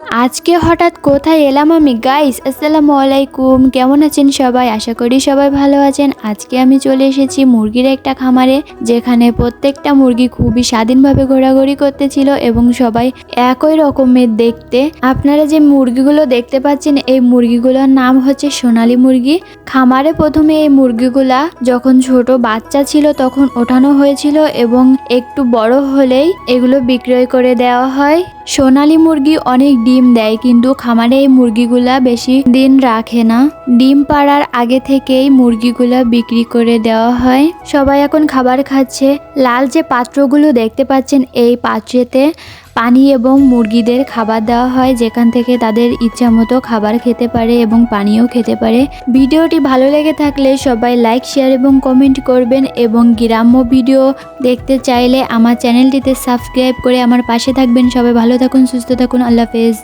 আজকে হঠাৎ কোথায় এলাম আমি? গাইস আসসালামু আলাইকুম। কেমন আছেন সবাই? আশা করি সবাই ভালো আছেন। আজকে আমি চলে এসেছি মুরগির একটা খামারে, যেখানে প্রত্যেকটা মুরগি খুবই স্বাধীনভাবে ঘোরাঘুরি করতেছিল এবং সবাই একই রকমের দেখতে। আপনারা যে মুরগিগুলো দেখতে পাচ্ছেন, এই মুরগিগুলোর নাম হচ্ছে সোনালী মুরগি। খামারে প্রথমে এই মুরগিগুলা যখন ছোট বাচ্চা ছিল, তখন ওঠানো হয়েছিল এবং একটু বড় হলেই এগুলো বিক্রয় করে দেওয়া হয়। সোনালি মুরগি অনেক ডিম দেয়, কিন্তু খামারে এই মুরগিগুলা বেশি দিন রাখে না। ডিম পাড়ার আগে থেকেই মুরগিগুলা বিক্রি করে দেওয়া হয়। সবাই এখন খাবার খাচ্ছে। লাল যে পাত্রগুলো দেখতে পাচ্ছেন, এই পাত্রেতে পানি এবং মুরগিদের খাবার দেওয়া হয়, যেখান থেকে তাদের ইচ্ছা মতো খাবার খেতে পারে এবং পানিও খেতে পারে। ভিডিওটি ভালো লেগে থাকলে সবাই লাইক, শেয়ার এবং কমেন্ট করবেন এবং গ্রাম্য ভিডিও দেখতে চাইলে আমার চ্যানেলটিতে সাবস্ক্রাইব করে আমার পাশে থাকবেন। সবাই ভালো থাকুন, সুস্থ থাকুন, আল্লাহ হাফেজ।